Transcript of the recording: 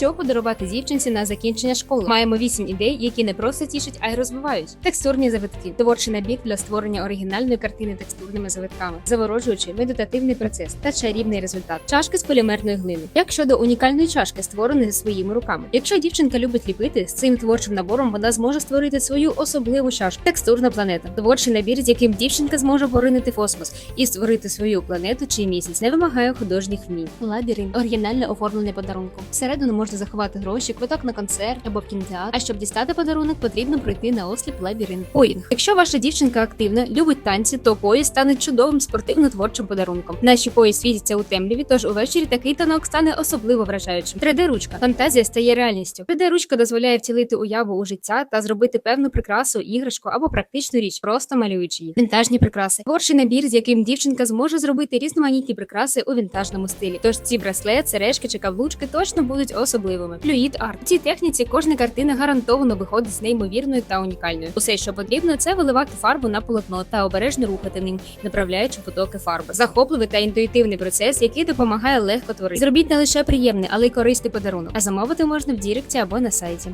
що подарувати дівчинці на закінчення школи. Маємо вісім ідей, які не просто тішать, а й розвивають. Текстурні завитки, творчий набір для створення оригінальної картини текстурними завитками, заворожуючий медитативний процес та чарівний результат. Чашки з полімерної глини. Як щодо унікальної чашки, створеної своїми руками. Якщо дівчинка любить ліпити, з цим творчим набором вона зможе створити свою особливу чашку. Текстурна планета, творчий набір, з яким дівчинка зможе поринити в космос і створити свою планету чи місяць, не вимагає художніх вмінь. Лабіринт оригінальне оформлений подарунком. Всередину можна заховати гроші, квиток на концерт або в кінотеатр. А щоб дістати подарунок, потрібно пройти на осліп лабіринт. Поїнг. Якщо ваша дівчинка активна, любить танці, то поїзд стане чудовим спортивно-творчим подарунком. Наші поїзд світяться у темряві, тож увечері такий танок стане особливо вражаючим. 3D-ручка. Фантазія стає реальністю. 3D-ручка дозволяє втілити уяву у життя та зробити певну прикрасу, іграшку або практичну річ, просто малюючи її. Вінтажні прикраси. Творчий набір, з яким дівчинка зможе зробити різноманітні прикраси у вінтажному стилі. Тож ці браслет, сережки чи каблучки точно будуть особливими. Флюїд арт. У цій техніці кожна картина гарантовано виходить з неймовірною та унікальною. Усе, що потрібно, це виливати фарбу на полотно та обережно рухати ним, направляючи потоки фарби. Захопливий та інтуїтивний процес, який допомагає легко творити. Зробіть не лише приємний, але й корисний подарунок. А замовити можна в Діректі або на сайті.